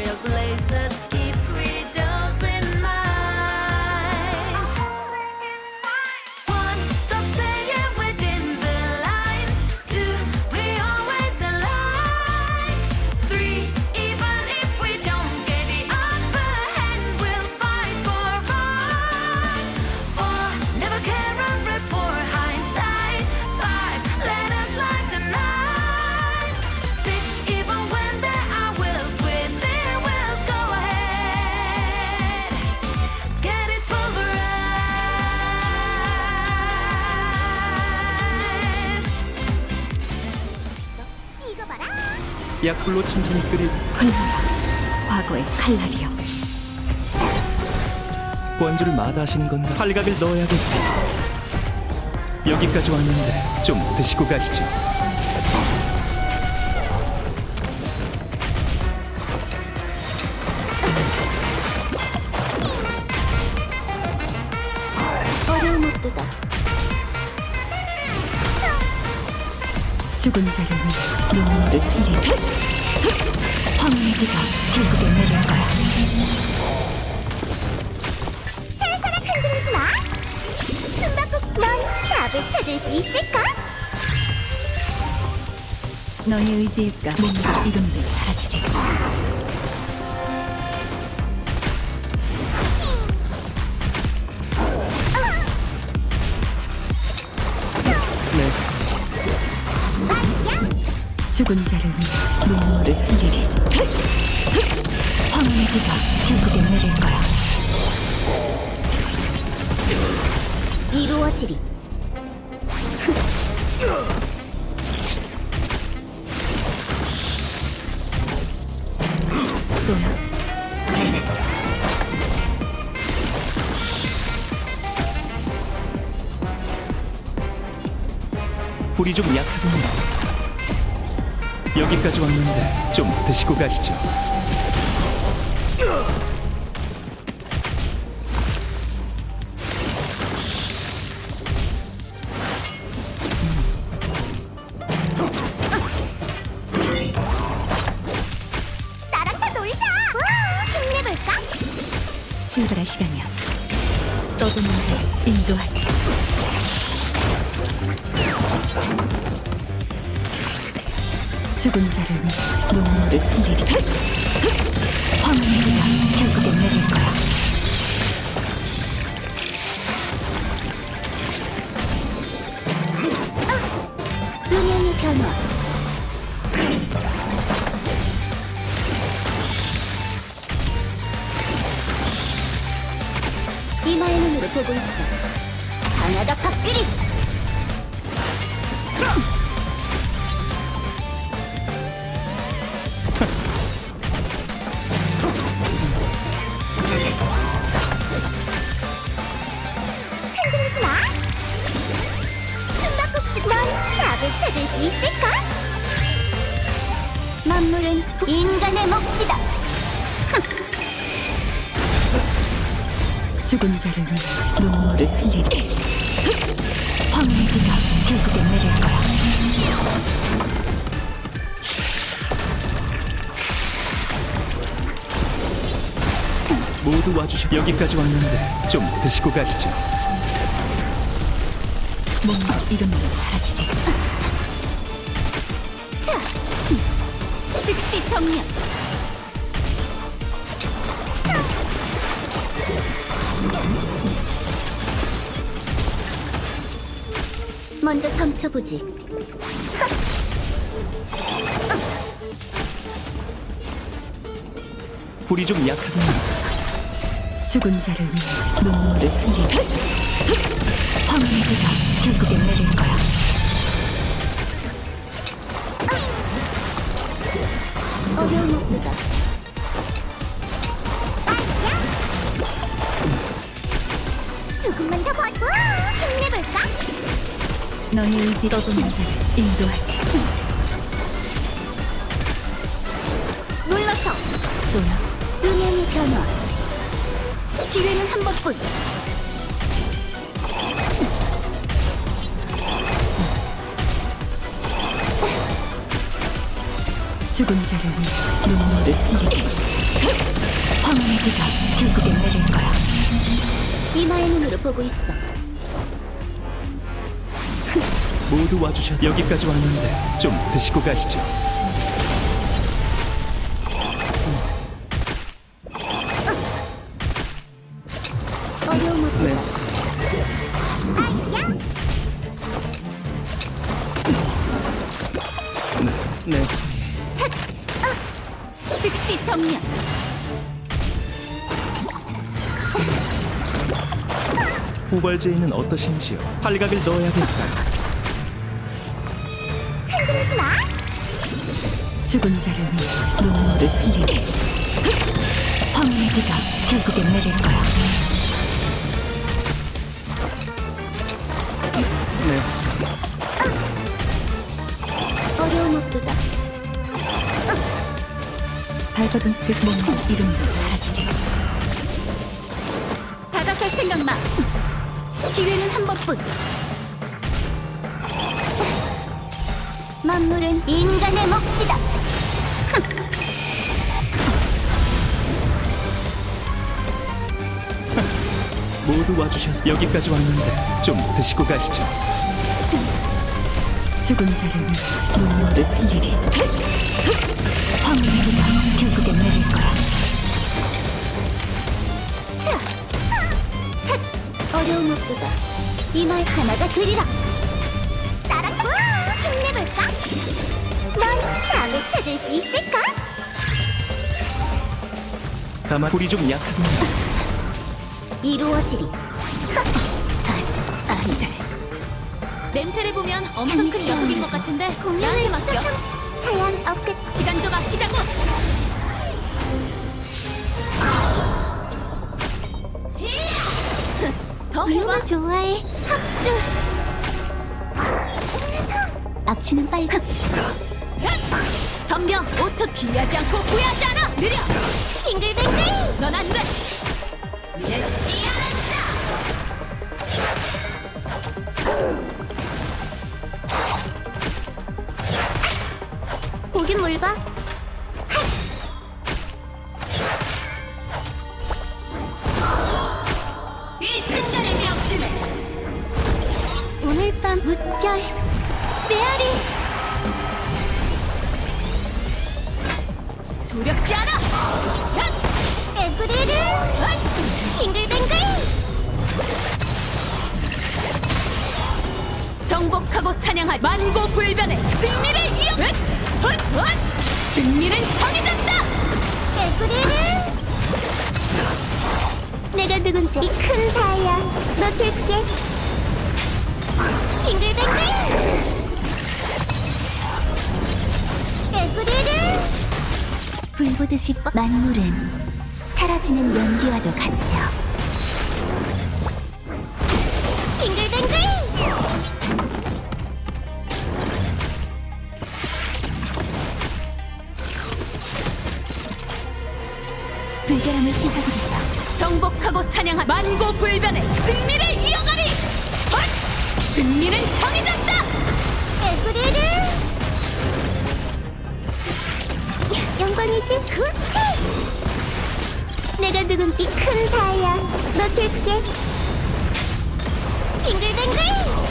Trailblazers 약불로 천천히 끓일 흘러라 과거의 칼날이여 원주를 마다하시는 건가? 팔각을 넣어야겠어. 여기까지 왔는데 좀 드시고 가시죠. 어려움 없도다. 죽은 자를 위해 눈물을 흘리리 황혼의 비가 결국에 내릴 거야 살살아 흔들리지 마. 숨바꼭질. 넌 답을 찾을 수 있을까? 너의 의지일까 몸과 이름도 사라지리 죽은 자를 위해 눈물을 흘리리 황혼의 비가 결국에 내릴 거야 이루어지리. 불이 좀 약하군요. 여기까지 왔는데 좀 드시고 가시죠. 죽은 자를 위해 눈물을 흘리리 황혼의 비가 결국에 내릴 거야 음향의 변화. 이마의 눈으로 보고 있어. 하나더 값끼 찾을 수 있을까? 만물은 인간의 몫이다. 죽은 자를 위해 눈물을 흘리리 황혼의 비가 결국에 내릴 거야 모두 와주시. 여기까지 왔는데 좀 드시고 가시죠. 몸과 이름도 사라지리 즉시 정면. 먼저 점쳐보지. 불이 좀 약하군요. 죽은 자를 위해 눈물을 흘리리 황혼의 비가 결국에 내릴 거야 어려움 없도다. 조금만 더 버텨. 힘내볼까? 너의 의지 떠도는 자를 인도하지 눌러서 또야 음향의 변화. 기회는 한 번뿐. 죽은 자를 위해 눈물을 흘리리 비가 결국엔 내릴 거야. 이마의 눈으로 보고 있어. 모두 와주셔 여기까지 왔는데 좀 드시고 가시죠. 어려움 없 네. 네. 네. 즉시 정면. 후벌제이는 어떠신지요? 팔각을 넣어야겠어요. 흔들리지 마. 죽은 자를 위해 눈물을 흘리리. 황혼의 비가 결국엔 내릴 거야. 발버둥 칠 몸과 이름도 사라지리. 다가설 생각 마. 기회는 한 번뿐. 만물은 인간의 몫이다. 모두 와주셔서 여기까지 왔는데 좀 드시고 가시죠. 죽은 자를 위해 눈물을 흘리리. 이말 하나가 되리라. 따라 우와, 힘내볼까? 넌 답을 찾을 수 있을까? 다만 불이 좀 약하군요. 이루어지리. 아직 안 돼. 냄새를 보면 엄청 큰 녀석인 것 같은데 나한테 공룡을 맡겨 소용 없겠. 시간 좀 아끼자고 더 해봐 이거 좋아해. 합주. 악취는 빨리. 덤벼 5초 피하지 않고 후회하지 않아 느려 빙글빙글. 넌 안돼 늦지 않았어. 보긴 뭘 봐? 밤 무별 메아리! 두렵지 않아! 에브리를 빙글빙글! 정복하고 사냥할 만고불변의 승리를 이어! 승리는 정해졌다! 에브리를! 내가 누군지 이큰 사야. 너 줄게 빙글빙글! 에브리를! 불 보듯이 뻗 만물은 사라지는 연기와도 같죠. 빙글빙글! 불결함을 씻어드리죠. 정복하고 사냥할 만고불변의 승리를 헛! 승리는 정해졌다! 에브리를! 영광이지 그렇지? 내가 누군지 큰 사야. 너 줄게. 빙글빙글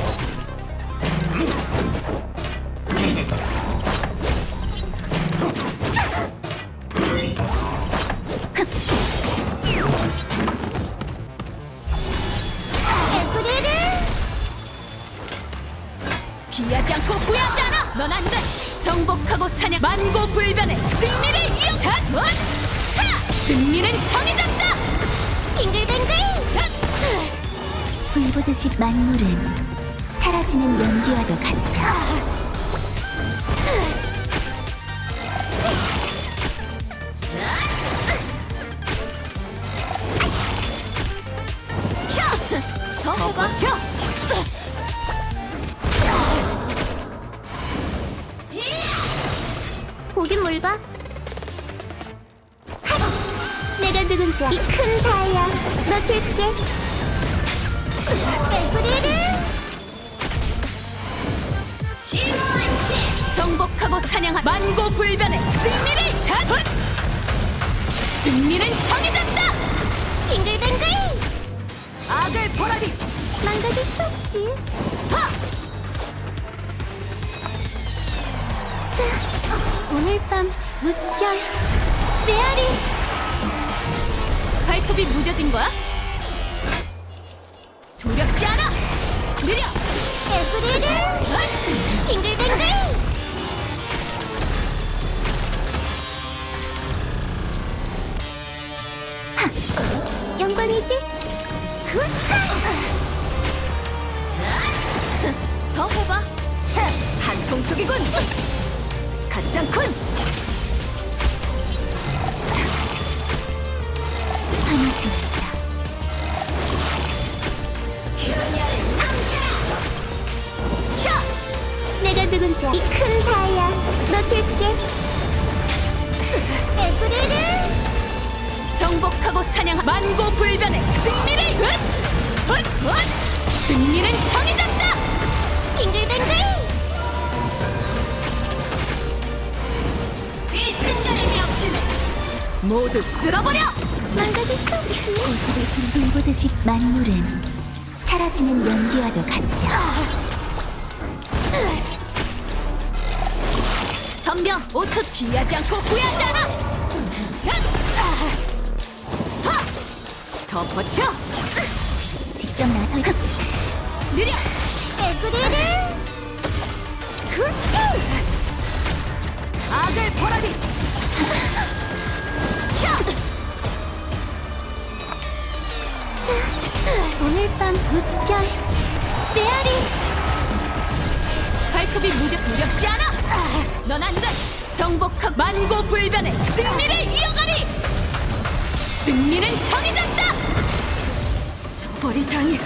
피하지 않고 후회하지 않아. 넌 안 돼. 정복하고 사냥. 만고불변의 승리를 이어 샷! 헛! 차! 승리는 정해졌다. 빙글빙글. 불 보듯이 만물은 사라지는 연기와도 같죠 너 줄게 에브리를 정복하고 사냥할 만고불변의 승리를 샷! 헛! 승리는 정해졌다 빙글빙글 악을 보라리 망가질 수 없지 하! 자 오늘 밤 무별 메아리 발톱이 무뎌진 거야? 두렵지 않아! 느려! 에브리를 헛! 빙글빙글! 하, 영광이지? 더 해봐! 한통 속이군! 가짱쿤 너 줄게 에브리를 정복하고 사냥 만고불변의 승리를 훗! 훗! 훗! 승리는 정해졌다! 빙글빙글! 이 순간의 명심을 모두 쓸어버려! 망가질 수 없지. 고집을 둥둥 보듯이 만물은 사라지는 연기와도 같죠 덤벼 5초 피하지 않고 후회하지 않아! 더 버텨! 직접 나설 느려! 에브리를! 굿즈 악을 보라리! 오늘 밤 무별 메아리! 발톱이 무뎌 두렵지 않아 넌 안 돼. 정복하고 만고불변의 승리를 이어가리! 승리는 정해졌다! 처벌이 당해